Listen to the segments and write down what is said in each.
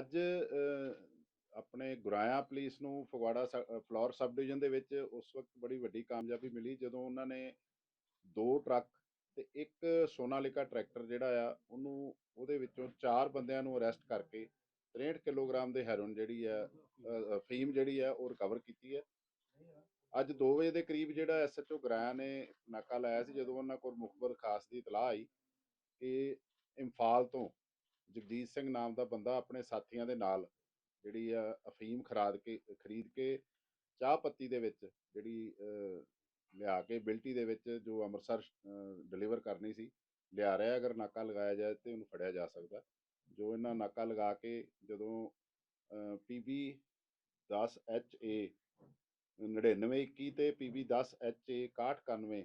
ਅੱਜ ਆਪਣੇ ਗੁਰਾਇਆ ਪੁਲਿਸ ਨੂੰ ਫਗਵਾੜਾ ਸ- ਅ, ਫਲੋਰ ਸਬ ਡਿਵੀਜ਼ਨ ਦੇ ਵਿੱਚ ਉਸ ਵਕਤ ਬੜੀ ਵੱਡੀ ਕਾਮਯਾਬੀ ਮਿਲੀ ਜਦੋਂ ਉਹਨਾਂ ਨੇ ਦੋ ਟਰੱਕ ਤੇ ਇੱਕ ਸੋਨਾਲਿਕਾ ਟਰੈਕਟਰ ਜਿਹੜਾ ਆ ਉਹਨੂੰ ਉਹਦੇ ਵਿੱਚੋਂ ਚਾਰ ਬੰਦਿਆਂ ਨੂੰ ਅਰੈਸਟ ਕਰਕੇ 63 ਕਿਲੋਗ੍ਰਾਮ ਦੇ ਹੈਰੋਇਨ ਜਿਹੜੀ ਆ ਫੀਮ ਜਿਹੜੀ ਆ ਉਹ ਰਿਕਵਰ ਕੀਤੀ ਹੈ। ਅੱਜ 2 ਵਜੇ ਦੇ ਕਰੀਬ ਜਿਹੜਾ ਐਸਐਚਓ ਗੁਰਾਇਆ ਨੇ ਨਾਕਾ ਲਾਇਆ ਸੀ ਜਦੋਂ ਉਹਨਾਂ ਕੋਲ ਮੁਖਬਰ ਖਾਸ ਦੀ ਇਤਲਾਹ ਆਈ ਕਿ ਇੰਫਾਲ ਤੋਂ ਜਗਦੀਸ਼ ਸਿੰਘ ਨਾਮ ਦਾ ਬੰਦਾ ਆਪਣੇ ਸਾਥੀਆਂ ਦੇ ਨਾਲ ਜਿਹੜੀ ਆ ਅਫੀਮ ਖਰਾਦ ਕੇ, ਖਰੀਦ ਕੇ ਚਾਹ ਪੱਤੀ ਦੇ ਵਿੱਚ ਜਿਹੜੀ ਲਿਆ ਕੇ ਬਿਲਟੀ ਦੇ ਵਿੱਚ ਜੋ ਅੰਮ੍ਰਿਤਸਰ ਡਿਲੀਵਰ ਕਰਨੀ ਸੀ, ਲਿਆ ਰਿਹਾ ਅਗਰ ਨਾਕਾ ਲਗਾਇਆ ਜਾਏ ਤੇ ਉਹਨੂੰ ਫੜਿਆ ਜਾ ਸਕਦਾ। ਜੋ ਇਹਨਾਂ ਨਾਕਾ ਲਗਾ ਕੇ ਜਦੋਂ ਪੀਬੀ 10 ਐਚ ਏ 9921 ਤੇ ਪੀਬੀ 10 ਐਚ ਏ 6191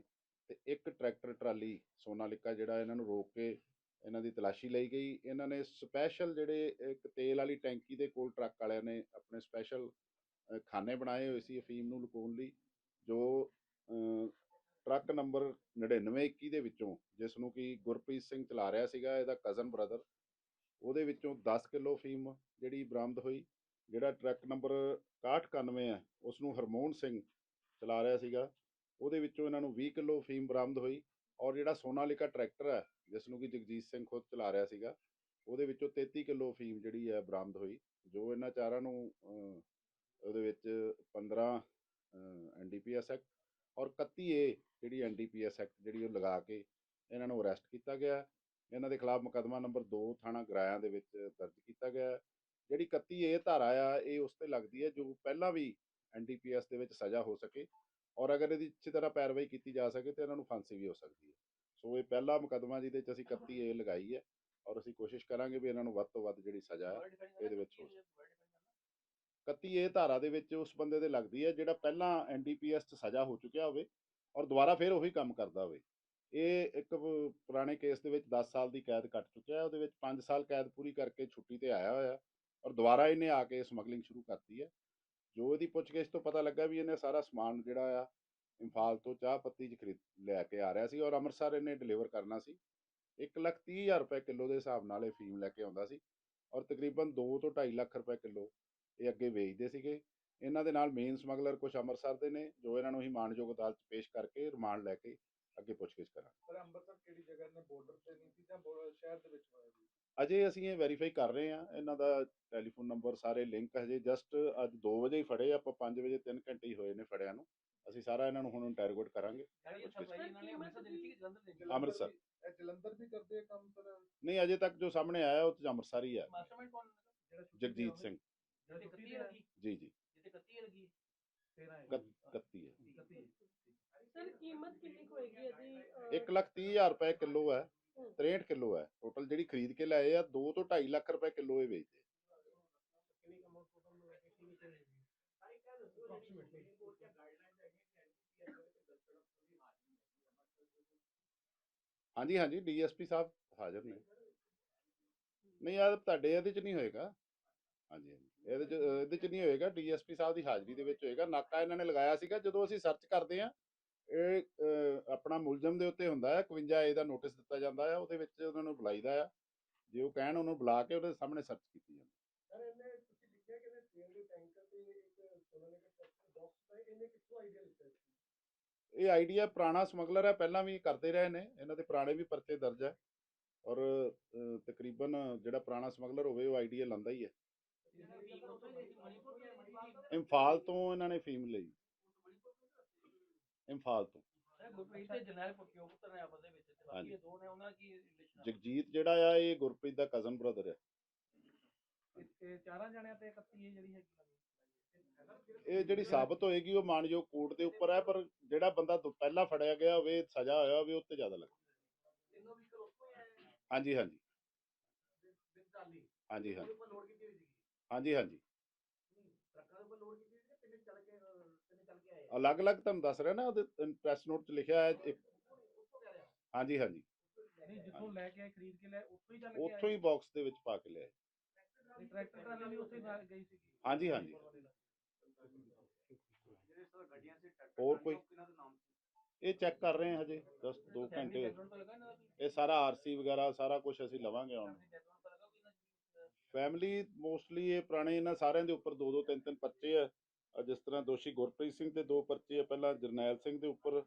ਤੇ ਇੱਕ ਟਰੈਕਟਰ ਟਰਾਲੀ ਸੋਨਾਲਿਕਾ ਜਿਹੜਾ ਇਹਨਾਂ ਨੂੰ ਰੋਕ ਕੇ ਇਹਨਾਂ ਦੀ ਤਲਾਸ਼ੀ ਲਈ ਗਈ। ਇਹਨਾਂ ਨੇ ਸਪੈਸ਼ਲ ਜਿਹੜੇ ਇੱਕ ਤੇਲ ਵਾਲੀ ਟੈਂਕੀ ਦੇ ਕੋਲ ਟਰੱਕ ਵਾਲਿਆਂ ਨੇ ਆਪਣੇ ਸਪੈਸ਼ਲ ਖਾਨੇ ਬਣਾਏ ਹੋਏ ਸੀ ਅਫੀਮ ਨੂੰ ਲੁਕਾਉਣ ਲਈ, ਜੋ ਟਰੱਕ ਨੰਬਰ 9921 ਦੇ ਵਿੱਚੋਂ ਜਿਸ ਨੂੰ ਕਿ ਗੁਰਪ੍ਰੀਤ ਸਿੰਘ ਚਲਾ ਰਿਹਾ ਸੀਗਾ, ਇਹਦਾ ਕਜ਼ਨ ਬ੍ਰਦਰ ਉਹਦੇ ਵਿੱਚੋਂ 10 ਕਿਲੋ ਫੀਮ ਜਿਹੜੀ ਬਰਾਮਦ ਹੋਈ, ਜਿਹੜਾ ਟਰੱਕ ਨੰਬਰ 6191 ਹੈ ਉਸ ਨੂੰ ਹਰਮੋਹਨ ਸਿੰਘ ਚਲਾ ਰਿਹਾ ਸੀਗਾ। ਉਹਦੇ ਵਿੱਚੋਂ ਇਹਨਾਂ ਨੂੰ 20 ਕਿਲੋ ਫੀਮ ਬਰਾਮਦ ਹੋਈ ਔਰ ਜਿਹੜਾ ਸੋਨਾਲਿਕਾ ਟਰੈਕਟਰ ਹੈ ਜਿਸ ਨੂੰ ਕਿ ਜਗਜੀਤ ਸਿੰਘ ਖੁਦ ਚਲਾ ਰਿਹਾ ਸੀਗਾ, ਉਹਦੇ ਵਿੱਚੋਂ 33 ਕਿਲੋ ਫੀਮ ਜਿਹੜੀ ਹੈ ਬਰਾਮਦ ਹੋਈ, ਜੋ ਇਹਨਾਂ ਚਾਰਾਂ ਨੂੰ ਉਹਦੇ ਵਿੱਚ 15 ਐਨਡੀਪੀਐਸ ਐਕਟ ਔਰ 31 ਏ ਜਿਹੜੀ ਐਨਡੀਪੀਐਸ ਐਕਟ ਜਿਹੜੀ ਉਹ ਲਗਾ ਕੇ ਇਹਨਾਂ ਨੂੰ ਅਰੈਸਟ ਕੀਤਾ ਗਿਆ। ਇਹਨਾਂ ਦੇ ਖਿਲਾਫ ਮੁਕੱਦਮਾ ਨੰਬਰ 2 ਥਾਣਾ ਗਰਾਇਆ ਦੇ ਵਿੱਚ ਦਰਜ ਕੀਤਾ ਗਿਆ। ਜਿਹੜੀ 31 ਏ ਧਾਰਾ ਆ, ਇਹ ਉਸ ਤੇ ਲੱਗਦੀ ਹੈ ਜੋ ਪਹਿਲਾਂ ਵੀ ਐਨਡੀਪੀਐਸ ਦੇ ਵਿੱਚ ਸਜ਼ਾ ਹੋ ਸਕੇ ਔਰ ਅਗਰ ਇਹਦੀ ਅੱਛੀ ਤਰ੍ਹਾਂ ਪੈਰਵਾਈ ਕੀਤੀ ਜਾ ਸਕੇ ਤੇ ਇਹਨਾਂ ਨੂੰ ਫਾਂਸੀ ਵੀ ਹੋ ਸਕਦੀ ਹੈ। ਸੋ ਇਹ ਪਹਿਲਾ ਮੁਕੱਦਮਾ ਜਿਹਦੇ ਚ ਅਸੀਂ 31 ਏ ਲਗਾਈ ਹੈ ਔਰ ਅਸੀਂ ਕੋਸ਼ਿਸ਼ ਕਰਾਂਗੇ ਵੀ ਇਹਨਾਂ ਨੂੰ ਵੱਧ ਤੋਂ ਵੱਧ ਜਿਹੜੀ ਸਜ਼ਾ ਹੈ ਇਹਦੇ ਵਿੱਚ ਹੋ 31 ਏ ਧਾਰਾ ਦੇ ਵਿੱਚ ਉਸ ਬੰਦੇ ਦੇ ਲੱਗਦੀ ਹੈ ਜਿਹੜਾ ਪਹਿਲਾਂ ਐਨਡੀਪੀਐਸ 'ਚ ਸਜ਼ਾ ਹੋ ਚੁੱਕਿਆ ਹੋਵੇ ਔਰ ਦੁਬਾਰਾ ਫਿਰ ਉਹੀ ਕੰਮ ਕਰਦਾ ਹੋਵੇ। ਇਹ ਇੱਕ ਪੁਰਾਣੇ ਕੇਸ ਦੇ ਵਿੱਚ 10 ਸਾਲ ਦੀ ਕੈਦ ਕੱਟ ਚੁੱਕਿਆ ਹੈ ਉਹਦੇ ਵਿੱਚ 5 ਸਾਲ ਕੈਦ ਪੂਰੀ ਕਰਕੇ ਛੁੱਟੀ ਤੇ ਆਇਆ ਹੋਇਆ ਔਰ ਦੁਬਾਰਾ ਇਹਨੇ ਆ ਕੇ ਸਮਗਲਿੰਗ ਸ਼ੁਰੂ ਕਰਤੀ ਹੈ। ਜੋ ਇਹਦੀ ਪੁੱਛਗਿੱਛ ਤੋਂ ਪਤਾ ਲੱਗਾ ਵੀ ਇਹਨੇ ਸਾਰਾ ਸਮਾਨ ਜਿਹੜਾ ਆ ਇੰਫਾਲ ਤੋਂ ਚਾਹ ਪੱਤੀ 'ਚ ਖਰੀਦ ਲੈ ਕੇ ਆ ਰਿਹਾ ਸੀ ਔਰ ਅੰਮ੍ਰਿਤਸਰ ਇਹਨੇ ਡਿਲੀਵਰ ਕਰਨਾ ਸੀ। 1 ਲੱਖ ਤੀਹ ਹਜ਼ਾਰ ਰੁਪਏ ਕਿਲੋ ਦੇ ਹਿਸਾਬ ਨਾਲ ਇਹ ਫੀਮ ਲੈ ਕੇ ਆਉਂਦਾ ਸੀ ਔਰ ਤਕਰੀਬਨ 2 ਤੋਂ 2.5 ਲੱਖ ਰੁਪਏ ਕਿਲੋ ਇਹ ਅੱਗੇ ਵੇਚਦੇ ਸੀਗੇ। ਇਹਨਾਂ ਦੇ ਨਾਲ ਮੇਨ ਸਮਗਲਰ ਕੁਝ ਅੰਮ੍ਰਿਤਸਰ ਦੇ ਨੇ ਜੋ ਇਹਨਾਂ ਨੂੰ ਹੀ ਮਾਨਯੋਗ ਅਦਾਲਤ 'ਚ ਪੇਸ਼ ਕਰਕੇ ਰਿਮਾਂਡ ਲੈ ਕੇ ਅੱਗੇ ਪੁੱਛਗਿੱਛ ਕਰਾਂਗੇ। ਪਰ ਅੰਮ੍ਰਿਤਸਰ ਕਿਹੜੀ ਜਗ੍ਹਾ ਨੇ ਬਾਰਡਰ ਤੇ ਨਹੀਂ ਸੀ ਜਾਂ ਸ਼ਹਿਰ ਦੇ ਵਿੱਚ ਹੋਇਆ ਜੀ ਅਜੇ ਅਸੀਂ ਇਹ ਵੈਰੀਫਾਈ ਕਰ ਰਹੇ ਹਾਂ। ਇਹਨਾਂ ਦਾ ਟੈਲੀਫੋਨ ਨੰਬਰ ਸਾਰੇ ਲਿੰਕ ਹਜੇ ਜਸਟ ਅੱਜ 2 ਵਜੇ ਹੀ ਫੜੇ ਆਪਾਂ 5 ਵਜੇ 3 ਘੰਟੇ ਹੀ ਹੋਏ ਨੇ ਫੜਿਆਂ ਨੂੰ। ਅਸੀਂ ਸਾਰਾ ਇਹਨਾਂ ਨੂੰ ਹੁਣ ਇੰਟਰੋਗੇਟ ਕਰਾਂਗੇ। ਅੰਮ੍ਰਿਤਸਰ। ਇਹ ਜਲੰਧਰ ਵੀ ਕਰਦੇ ਆ ਕੰਮ ਸਰ ਨਹੀਂ ਅਜੇ ਤੱਕ ਜੋ ਸਾਹਮਣੇ ਆਇਆ ਉਹ 'ਚ ਅੰਮ੍ਰਿਤਸਰ ਹੀ ਹੈ? ਜਿਹੜਾ ਛੁੱਟੀ ਜਗਜੀਤ ਤੇ ਸਿੰਘ। ਤੇ ਜੀ ਜੀ। ਕੱਤ- 31 ਹੈ। ਇਕੱਤੀ। ਸਰ ਕੀਮਤ ਕਿੰਨੀ ਹੋਏਗੀ ਇਹਦੀ? ਅਹ, 1 ਲੱਖ ਤੀਹ ਹਜ਼ਾਰ ਰੁਪਏ ਕਿਲੋ ਹੈ। 63 ਕਿਲੋ ਹੈ। ਟੋਟਲ ਜਿਹੜੀ ਖਰੀਦ ਕੇ ਲਾਏ ਆ 2 ਤੋਂ 2.5 ਲੱਖ ਰੁਪਏ ਕਿਲੋ ਇਹ ਵੇਚਦੇ ਕਿੰਨੀ ਕਮਾਉਂਟ ਟੋਟਲ ਮਿਲਾ ਕੇ ਕਿੰਨੀ ਕੁ ਹੋਏਗੀ ਹਾਂਜੀ ਹਾਂਜੀ ਡੀਐਸਪੀ ਸਾਹਿਬ ਹਾਜ਼ਰ ਨੇ। ਨਹੀਂ ਯਾਰ ਤੁਹਾਡੇ ਇਹਦੇ ਚ ਨਹੀਂ ਹੋਏਗਾ। ਹਾਂਜੀ ਹਾਂਜੀ ਇਹਦੇ ਚ ਇਹਦੇ ਚ ਨਹੀਂ ਹੋਏਗਾ। ਡੀਐਸਪੀ ਸਾਹਿਬ ਦੀ ਹਾਜ਼ਰੀ ਦੇ ਵਿੱਚ ਹੋਏਗਾ। ਨਾਕਾ ਇਹਨਾਂ ਨੇ ਲਗਾਇਆ ਸੀਗਾ। ਜਦੋਂ ਅਸੀਂ ਸਰਚ ਕਰਦੇ ਆ ਇਹ ਅਹ, ਆਪਣਾ ਮੁਲਜ਼ਮ ਦੇ ਉੱਤੇ ਹੁੰਦਾ ਹੈ। 51 ਏ ਦਾ ਨੋਟਿਸ ਦਿੱਤਾ ਜਾਂਦਾ ਹੈ। ਉਹਦੇ ਵਿੱਚ ਉਹਨਾਂ ਨੂੰ ਬੁਲਾਈਦਾ ਆ। ਜੇ ਉਹ ਕਹਿਣ ਉਹਨੂੰ ਬੁਲਾ ਕੇ ਉਹਦੇ ਸਾਹਮਣੇ ਸਰਚ ਕੀਤੀ ਜਾਂਦੀ ਸਰ ਇਹਨੇ ਤੁਸੀਂ ਲਿਖਿਆ ਕਿ ਇਹਨੇ ਤੇਲ ਦੇ ਟੈਂਕਰ ਤੇ ਇੱਕ ਇਹ ਆਈਡੀਆ ਪੁਰਾਣਾ ਸਮਗਲਰ ਹੈ ਪਹਿਲਾਂ ਵੀ ਕਰਦੇ ਰਹੇ ਨੇ ਇਹਨਾਂ ਦੇ ਪੁਰਾਣੇ ਵੀ ਪਰਚੇ ਦਰਜ ਹੈ ਔਰ ਤਕਰੀਬਨ ਜਿਹੜਾ ਪੁਰਾਣਾ ਸਮਗਲਰ ਹੋਵੇ ਉਹ ਆਈਡੀਆ ਲੰਦਾ ਹੀ ਹੈ। ਇੰਫਾਲ ਤੋਂ ਇਹਨਾਂ ਨੇ ਫੀਮ ਲਈ। ਇੰਫਾਲ ਤੋਂ। ਜਗਜੀਤ ਜਿਹੜਾ ਆ ਇਹ ਗੁਰਪ੍ਰੀਤ ਦਾ ਕਜ਼ਨ ਬ੍ਰਦਰ ਹੈ ਇਹ ਚਾਰਾਂ ਜਣਿਆਂ ਤੇ 31 ਜਿਹੜੀ ਹੈਗੀ ਇਹ ਜਿਹੜੀ ਸਾਬਤ ਹੋਏਗੀ ਉਹ ਮਾਨਯੋਗ ਕੋਰਟ ਦੇ ਉੱਪਰ ਹੈ ਪਰ ਜਿਹੜਾ ਬੰਦਾ ਤੋਂ ਪਹਿਲਾਂ ਫੜਿਆ ਗਿਆ ਹੋਵੇ ਸਜ਼ਾ ਹੋਇਆ ਹੋਵੇ ਉੱਤੇ ਜ਼ਿਆਦਾ ਲੱਗ ਹਾਂਜੀ ਹਾਂਜੀ। ਹਾਂਜੀ ਹਾਂਜੀ। ਹਾਂਜੀ ਹਾਂਜੀ। ਅਲੱਗ-ਅਲੱਗ ਤੁਹਾਨੂੰ ਦੱਸ ਰਿਹਾ ਨਾ ਉਹਦੇ ਪ੍ਰੈਸ ਨੋਟ 'ਚ ਲਿਖਿਆ ਹੈ ਇੱਕ ਹਾਂਜੀ ਹਾਂਜੀ। ਨਹੀਂ ਜਿੱਥੋਂ ਲੈ ਕੇ ਆਏ ਖਰੀਦ ਕੇ ਲੈ ਉੱਥੋਂ ਹੀ ਚੱਲ ਉੱਥੋਂ ਹੀ ਬਾਕਸ ਦੇ ਵਿੱਚ ਪਾ ਕੇ ਲਿਆਏ। ਆਏ ਟਰੈਕਟਰ ਟਰਾਲੀ ਵੀ ਉੱਥੇ ਨਾਲ ਗਈ ਸੀ ਹਾਂਜੀ, ਹਾਂਜੀ। ਜਿਹੜੇ ਸਰ ਗੱਡੀਆਂ ਸੀ ਹੋਰ ਕੋਈ? ਇਹ ਚੈੱਕ ਕਰ ਰਹੇ ਹਾਂ ਹਜੇ ਜਸਟ 2 ਘੰਟੇ ਇਹ ਸਾਰਾ ਆਰਸੀ ਵਗੈਰਾ ਸਾਰਾ ਕੁਝ ਅਸੀਂ ਲਵਾਂਗੇ ਹੁਣ। ਫੈਮਿਲੀ ਮੋਸਟਲੀ ਇਹ ਪੁਰਾਣੇ ਇਹਨਾਂ ਸਾਰਿਆਂ ਦੇ ਉੱਪਰ ਦੋ ਦੋ ਤਿੰਨ ਤਿੰਨ ਪਰਚੇ ਆ। ਜਿਸ ਤਰ੍ਹਾਂ ਦੋਸ਼ੀ ਗੁਰਪ੍ਰੀਤ ਸਿੰਘ ਤੇ ਦੋ ਪਰਚੇ ਆ ਪਹਿਲਾਂ ਜਰਨੈਲ ਸਿੰਘ ਦੇ ਉੱਪਰ।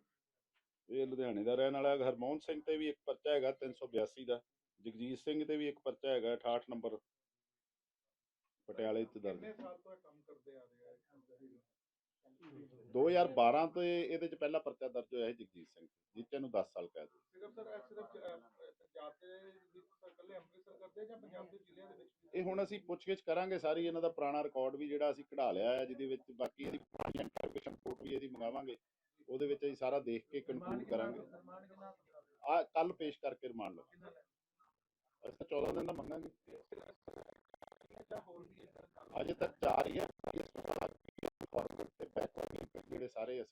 ਇਹ ਲੁਧਿਆਣੇ ਦਾ ਰਹਿਣ ਵਾਲਾ ਹਰਮੋਹਨ ਸਿੰਘ ਤੇ ਵੀ ਇੱਕ ਪਰਚਾ ਹੈਗਾ 382 ਦਾ। ਜਗਜੀਤ ਸਿੰਘ ਤੇ ਵੀ ਇੱਕ ਪਰਚਾ ਹੈਗਾ 68 ਨੰਬਰ। ਪਟਿਆਲੇ ਚ ਦਰਜ। ਕਿੰਨੇ ਸਾਲ ਤੋਂ ਇਹ ਕੰਮ ਕਰਦੇ ਆ ਰਹੇ? ਆ 2012 ਤੋਂ ਇਹ- ਇਹਦੇ ਚ ਪਹਿਲਾ ਪਰਚਾ ਦਰਜ ਹੋਇਆ ਸੀ ਜਗਜੀਤ ਸਿੰਘ ਜਿੱਤੇ ਨੂੰ 10 ਸਾਲ ਕੈਦ ਸਿਰਫ ਸਰ ਇਹ ਸਿਰਫ ਅਹ, ਪੰਜਾਬ ਦੇ ਵਿੱਚ ਇਕੱਲੇ ਅੰਮ੍ਰਿਤਸਰ ਕਰਦੇ ਆ ਜਾਂ ਪੰਜਾਬ ਦੇ ਜ਼ਿਲ੍ਹਿਆਂ ਦੇ ਵਿੱਚ ਵੀ? ਇਹ ਹੁਣ ਅਸੀਂ ਪੁੱਛਗਿੱਛ ਕਰਾਂਗੇ ਸਾਰੀ ਇਹਨਾਂ ਦਾ ਪੁਰਾਣਾ ਰਿਕਾਰਡ ਵੀ ਜਿਹੜਾ ਅਸੀਂ ਕਢਾ ਲਿਆ ਹੈ ਜਿਹਦੇ ਵਿੱਚ ਬਾਕੀ ਇਹਦੀ ਪੁਰਾਣੀ ਰਿਪੋਰਟ ਵੀ ਇਹਦੀ ਮੰਗਾਵਾਂਗੇ। ਉਹਦੇ ਵਿੱਚ ਅਸੀਂ ਸਾਰਾ ਦੇਖ ਕੇ ਕਨਕਲੂਡ ਕਰਾਂਗੇ। ਆ ਕੱਲ ਪੇਸ਼ ਕਰਕੇ ਰਿਮਾਂਡ ਲਓ ਅਸੀਂ ਤਾਂ 14 ਦਿਨ ਦਾ ਮੰਗਾਂਗੇ। ਅਜੇ ਤੱਕ ਚਾਰ ਹੀ ਹੈ ਇਸ ਤੋਂ ਬਾਅਦ ਫਾਰਵਰਡ ਤੇ ਬੈਕਵਰਡ ਜਿਹੜੇ ਸਾਰੇ ਅਸੀਂ